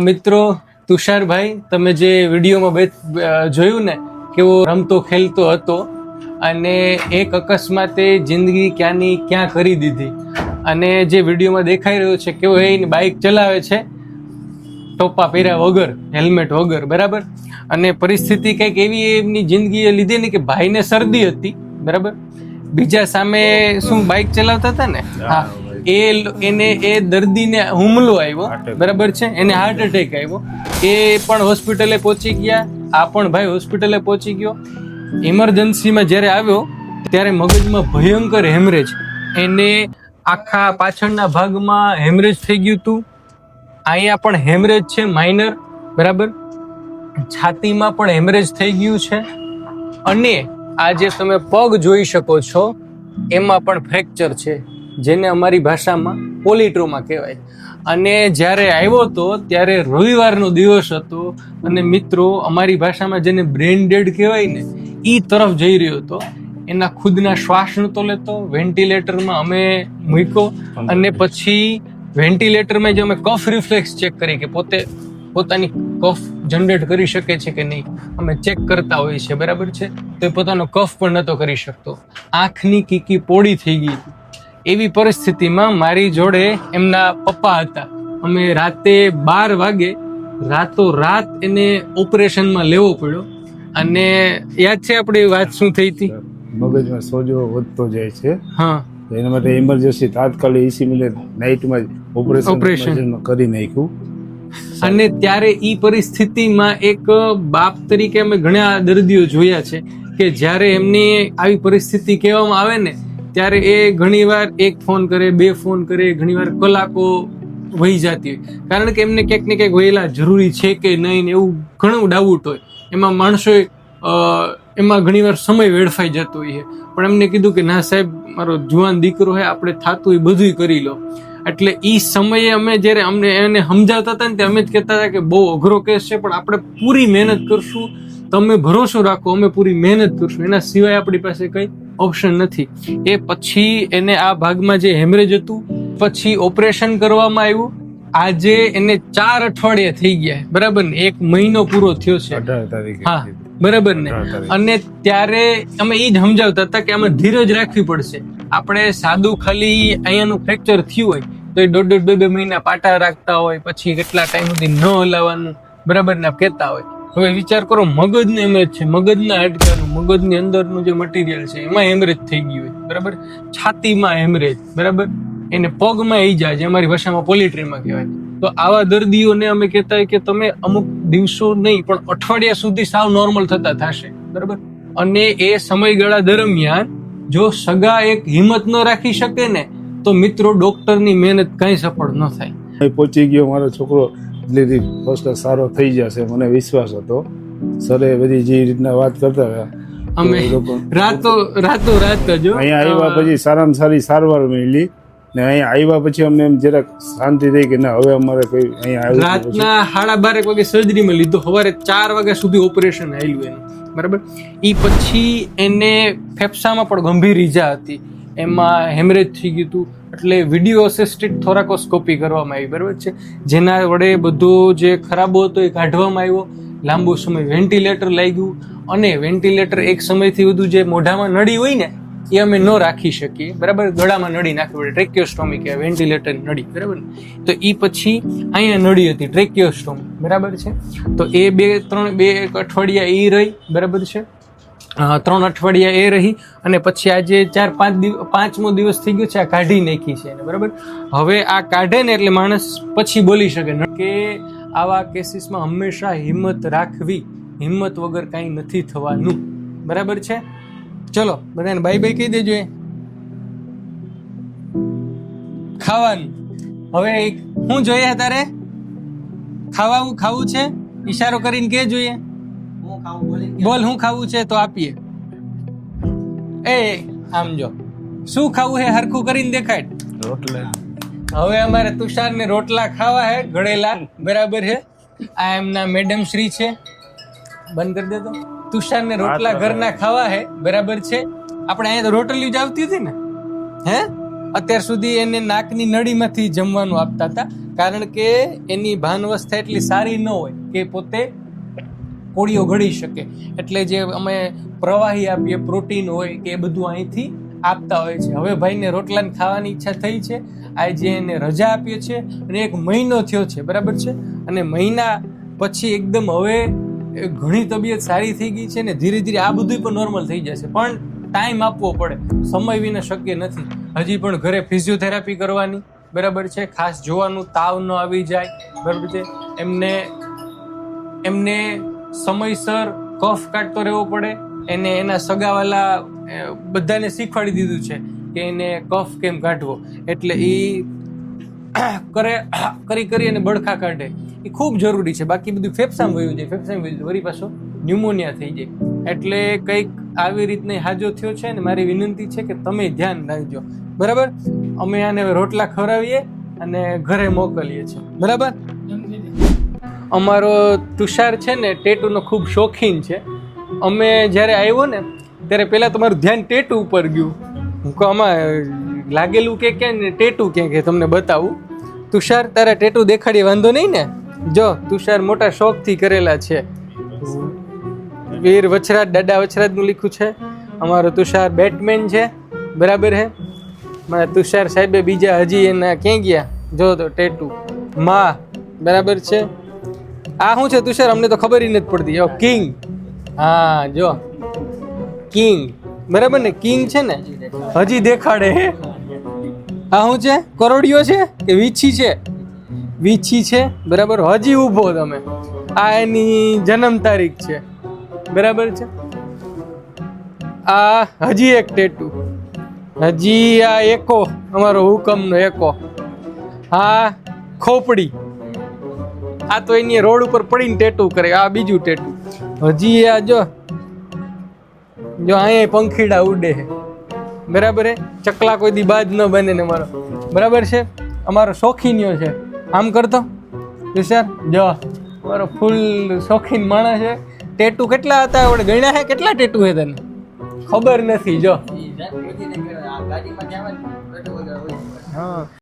મિત્રો તુષારભાઈ તમે જે વિડીયોમાં બે જોયું ને કેવો રમતો ખેલતો હતો અને એક અકસ્માતે જિંદગી ક્યાંની ક્યાં કરી દીધી અને જે વિડીયોમાં દેખાઈ રહ્યો છે કેવો એની બાઇક ચલાવે છે ટોપા પહેર્યા વગર હેલ્મેટ વગર બરાબર? અને પરિસ્થિતિ કંઈક એવી એમની જિંદગીએ લીધી ને કે ભાઈને શરદી હતી બરાબર? બીજા સામે શું બાઇક ચલાવતા હતા ને? હા. એ એને એ દર્દીને હુમલો આવ્યો બરાબર છે? એને હાર્ટ એટેક આવ્યો. એ પણ હોસ્પિટલે પહોંચી ગયા. આ પણ ભાઈ હોસ્પિટલે પહોંચી ગયો. ઇમરજન્સીમાં જ્યારે આવ્યો ત્યારે મગજમાં ભયંકર હેમરેજ એને આખા પાછળના ભાગમાં હેમરેજ થઈ ગયું હતું. અહીંયા પણ હેમરેજ છે માઇનર બરાબર? છાતીમાં પણ હેમરેજ થઈ ગયું છે. અને આ જે તમે પગ જોઈ શકો છો એમાં પણ ફ્રેક્ચર છે. જેને અમારી ભાષામાં પોલિટ્રોમા કહેવાય. અને જ્યારે આવ્યો હતો, ત્યારે રવિવારનો દિવસ હતો અને મિત્રો, અમારી ભાષામાં જેને બ્રેન ડેડ કહેવાય ને એ તરફ જઈ રહ્યો હતો. એના ખુદના શ્વાસ નહોતો લેતો, વેન્ટિલેટરમાં અમે મૂક્યો અને પછી વેન્ટિલેટરમાં જે અમે કફ રિફ્લેક્સ ચેક કરી કે પોતે પોતાની કફ જનરેટ કરી શકે છે કે નહીં. અમે ચેક કરતા હોઈએ છીએ, બરાબર છે? તો એ પોતાનો કફ પણ નહોતો કરી શકતો. આંખની કીકી પોળી થઈ ગઈ એવી પરિસ્થિતિમાં મારી જોડે એમના પપ્પા હતા. અમે રાતે બાર વાગે રાતો રાત એને ઓપરેશનમાં લેવો પડ્યો. અને યાદ છે આપણી વાત શું થઈ હતી? મગજમાં સોજો વધતો જાય છે. હા. એના માટે ઇમરજન્સી તાત્કાલિક એસી મિનિટ નાઇટમાં ઓપરેશન Operation. કરી નાખ્યું. અને ત્યારે ઈ પરિસ્થિતિમાં એક બાપ તરીકે અમે ઘણા દર્દીઓ જોયા છે કે જ્યારે એમની આવી પરિસ્થિતિ કહેવામાં આવે ને ત્યારે એ ઘણીવાર એક ફોન કરે, બે ફોન કરે, ઘણીવાર કલાકો વહી જતી હોય. કારણ કે એમને ક્યાંક ને ક્યાંક વહેલા જરૂરી છે કે નહીં એવું ઘણું ડાઉટ હોય. એમાં માણસોએ એમાં ઘણીવાર સમય વેડફાઈ જતો હોય છે. પણ એમને કીધું કે, ના સાહેબ, મારો જુવાન દીકરો હોય આપણે થાતું એ બધું કરી લો. એટલે એ સમયે અમે જ્યારે અમને એને સમજાવતા હતા ને તે અમે જ કહેતા હતા કે, બહુ અઘરો કેસ છે, પણ આપણે પૂરી મહેનત કરશું. તમે ભરોસો રાખો, અમે પૂરી મહેનત કરશું. એના સિવાય આપણી પાસે કઈ ઓપ્શન નથી. એ પછી એને આ ભાગમાં જે હેમરેજ હતું પછી ઓપરેશન કરવામાં આવ્યું. આજે એને ચાર અઠવાડિયા થઈ ગયા. બરાબર ને? એક મહિનો પૂરો થયો છે. હા બરાબર ને? અને ત્યારે અમે એ જ સમજાવતા હતા કે આમાં ધીરજ રાખવી પડશે. આપણે સાદું ખાલી અહીંયાનું ફ્રેક્ચર થયું હોય તો એ દોઢ દોઢ બે બે મહિના પાટા રાખતા હોય પછી કેટલા ટાઈમ સુધી ન હલાવવાનું બરાબર ના? કહેતા હોય. હવે વિચાર કરો, મગજને એમરેજ છે, મગજના હાડકાનું, મગજની અંદરનું જે મટીરિયલ છે, એમાં એમરેજ થઈ ગયું હોય, બરાબર? છાતીમાં એમરેજ બરાબર? એને પગમાં ઈજા જે અમારી ભાષામાં પોલિટ્રીમાં કહેવાય. તો આવા દર્દીઓને અમે કહેતા હોય કે તમે અમુક દિવસો નહીં, પણ અઠવાડિયા સુધી સાવ નોર્મલ થતા થશે, બરાબર? અને એ સમયગાળા દરમિયાન જો સગા એક હિંમત ન રાખી શકે ને, તો મિત્રો ડોક્ટરની મહેનત કઈ સફળ ન થાય. પહોંચી ગયો મારો છોકરો. એટલે ફર્સ્ટ સારો થઈ જશે મને વિશ્વાસ હતો. સરે બધી જે રીતના વાત કરતા હતા અમે રાતો રાતો રાત જો અહીંયા આવ્યા પછી સારામાં સારી સારવાર મળી ને અહીંયા આવ્યા પછી અમને એમ જરાક શાંતિ થઈ કે ના હવે અમારે કોઈ અહીંયા આવ્યું રાતના સાડા બારેક વાગે સર્જરીમાં લીધો. સવારે ચાર વાગ્યા સુધી ઓપરેશન આવેલું એનું. બરાબર? એ પછી એને ફેફસામાં પણ ગંભીર ઈજા હતી. એમાં હેમરેજ થઈ ગયું હતું. એટલે વીડિયો અસિસ્ટેડ થોરાકોસ્કોપી કરવામાં આવી, બરાબર છે? જેના વડે બધો જે ખરાબો હતો એ કાઢવામાં આવ્યો. લાંબો સમય વેન્ટિલેટર લાગ્યું અને વેન્ટિલેટર એક સમયથી વધુ જે મોઢામાં નળી હોય ને, એ અમે ન રાખી શકીએ. બરાબર? ગળામાં નળી નાખવી પડે. ટ્રેક્યોસ્ટોમી કે વેન્ટિલેટર નળી, બરાબર? ને તો એ પછી અહીંયા નળી હતી ટ્રેક્યોસ્ટોમી બરાબર છે? તો એ બે, ત્રણ, બે એક અઠવાડિયા એ રહી, બરાબર છે? ત્રણ અઠવાડિયા એ રહી અને પછી આજે ચાર, પાંચ દિવસ પાંચમો દિવસ થઈ ગયો છે, આ કાઢી નાખી છે બરાબર? હવે આ કાઢે ને એટલે માણસ પછી બોલી શકે કે આવા કેસીસમાં હંમેશા હિંમત રાખવી, હિંમત વગર કાંઈ નથી થવાનું, બરાબર છે? ચલો, બધાને બાય બાય કહી દેજો ખાવાનું. હવે એક શું જોઈએ તારે? ખાવાનું ખાવું છે? ઈશારો કરીને કે જોઈએ બોલ હું ખાવું છે તો આપીએ. એ આમ જો. શું ખાવું હે હરખું કરીને દેખાય. રોટલા. હવે અમારે તુષારને રોટલા ખાવા હે ગળેલા બરાબર છે. આ એમના મેડમ શ્રી છે. બંધ કરી દેતો તુષારને રોટલા ઘરના ખાવા હે બરાબર છે. આપણે અહીંયા તો રોટલી જ આવતી હતી ને. હે? અત્યાર સુધી એને નાકની નળીમાંથી જમવાનું આપતા હતા. કારણ કે એની ભાનવસ્થા એટલી સારી ન હોય કે પોતે કોળીઓ ઘડી શકે. એટલે જે અમે પ્રવાહી આપીએ, પ્રોટીન હોય કે એ બધું અહીંથી આપતા હોય છે. હવે ભાઈને રોટલાને ખાવાની ઈચ્છા થઈ છે. આજે એને રજા આપીએ છે અને એક મહિનો થયો છે, બરાબર છે? અને મહિના પછી એકદમ હવે ઘણી તબિયત સારી થઈ ગઈ છે ને ધીરે ધીરે આ બધું પણ નોર્મલ થઈ જશે. પણ ટાઈમ આપવો પડે. સમય વિના શક્ય નથી. હજી પણ ઘરે ફિઝિયોથેરાપી કરવાની, બરાબર છે? ખાસ જોવાનું તાવ ન આવી જાય, બરાબર છે? એમને એમને સમયસર કફ કાઢતો રહેવો પડે. એને એના સગાવાલા બધાને શીખવાડી દીધું છે કે એને કફ કેમ કાઢવો. એટલે એ કરે, કરી કરી અને બળખા કાઢે. એ ખૂબ જરૂરી છે. બાકી બધું ફેફસામ વયું જાય. ફેફસામ વયું વળી પાછો ન્યુમોનિયા થઈ જાય. એટલે કંઈક આવી રીતની હાજો થયો છે ને મારી વિનંતી છે કે તમે ધ્યાન રાખજો. બરાબર? અમે આને રોટલા ખવડાવીએ અને ઘરે મોકલીએ છીએ. બરાબર? અમારો તુષાર છે ને ટેટુનો ખૂબ શોખીન છે. અમે જ્યારે આવ્યો ને, ત્યારે પહેલાં તમારું ધ્યાન ટેટુ ઉપર ગયું. હું કહું, આમાં લાગેલું કે ક્યાં ને ટેટુ ક્યાં કે તમને બતાવું. તુષાર, તારા ટેટુ દેખાડીએ, વાંધો નહીં ને? જો, તુષાર મોટા શોખથી કરેલા છે. વીર વછરાજ, દાદા વછરાજનું લીખું છે. અમારો તુષાર બેટમેન છે. બરાબર હે? મારા તુષાર સાહેબે બીજા હજી એના ક્યાં ગયા? જો તો ટેટુ. માં, બરાબર છે? આ શું છે તુષાર? અમને તો ખબર નથી પડતી. જો કિંગ. હા, જો. કિંગ. બરાબર ને? કિંગ છે ને? હજી દેખાડે. આ શું છે? કરોડિયો છે કે વીછી છે? વીછી છે. બરાબર? હજી ઊભો તમે. આ એની જન્મ તારીખ છે. બરાબર છે? આ હજી એક ટેટુ. હજી આ એકો. અમારો હુકમનો એકો. હા ખોપડી. આ તો એની રોડ ઉપર પડીને ટેટુ કરે આ બીજું ટેટુ હજી આ જો જો અહીંયા પંખીડા ઉડે છે. બરાબર હે ચકલા કોઈ દી બાજ ન બને ને મારો. બરાબર છે? અમારો શોખીન્યો છે. આમ કરતો? વિશાર જો મારો ફૂલ શોખીન માણસ છે. ટેટુ કેટલા હતા? આપણે ગણ્યા છે? કેટલા ટેટુ છે તને? ખબર નથી જો. હા.